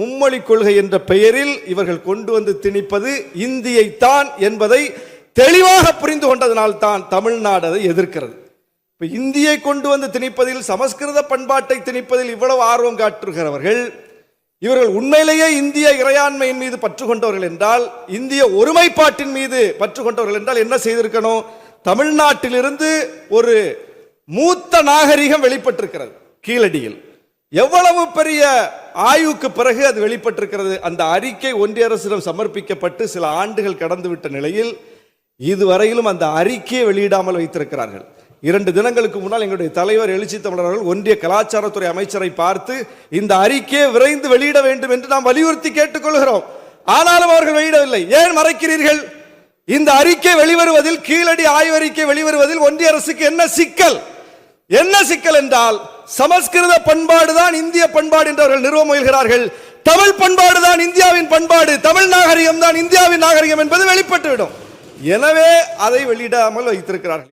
மும்மொழி கொள்கை என்ற பெயரில் இவர்கள் கொண்டு வந்து திணிப்பது இந்தியைத்தான் என்பதை தெளிவாக புரிந்து கொண்டதனால் தான் தமிழ்நாடு அதை எதிர்க்கிறது. இப்போ இந்தியை கொண்டு வந்து திணிப்பதில் சமஸ்கிருத பண்பாட்டை திணிப்பதில் இவ்வளவு ஆர்வம் காட்டுகிறவர்கள் இவர்கள் உண்மையிலேயே இந்திய இறையாண்மையின் மீது பற்று கொண்டவர்கள் என்றால் இந்திய ஒருமைப்பாட்டின் மீது பற்று கொண்டவர்கள் என்றால் என்ன செய்திருக்கணும்? தமிழ்நாட்டிலிருந்து ஒரு மூத்த நாகரிகம் வெளிப்பட்டிருக்கிறது கீழடியில். எவ்வளவு பெரிய ஆய்வுக்கு பிறகு அது வெளிப்பட்டிருக்கிறது. அந்த அறிக்கை ஒன்றிய அரசிடம் சமர்ப்பிக்கப்பட்டு சில ஆண்டுகள் கடந்துவிட்ட நிலையில் இதுவரையிலும் அந்த அறிக்கையை வெளியிடாமல் வைத்திருக்கிறார்கள். இரண்டு தினங்களுக்கு முன்னால் எங்களுடைய தலைவர் எழுச்சி தமிழர்கள் ஒன்றிய கலாச்சாரத்துறை அமைச்சரை பார்த்து இந்த அறிக்கையை விரைந்து வெளியிட வேண்டும் என்று நாம் வலியுறுத்தி கேட்டுக்கொள்கிறோம். ஆனாலும் அவர்கள் வெளியிடவில்லை. ஏன் மறைக்கிறீர்கள்? இந்த அறிக்கை வெளிவருவதில் கீழடி ஆய்வறிக்கை வெளிவருவதில் ஒன்றிய அரசுக்கு என்ன சிக்கல்? என்ன சிக்கல் என்றால் சமஸ்கிருத பண்பாடு தான் இந்திய பண்பாடு என்று அவர்கள் நிறுவ முயல்கிறார்கள். தமிழ் பண்பாடு தான் இந்தியாவின் பண்பாடு. தமிழ் நாகரிகம் தான் இந்தியாவின் நாகரிகம் என்பது வெளிப்பட்டுவிடும். எனவே அதை வெளியிடாமல் வைத்திருக்கிறார்கள்.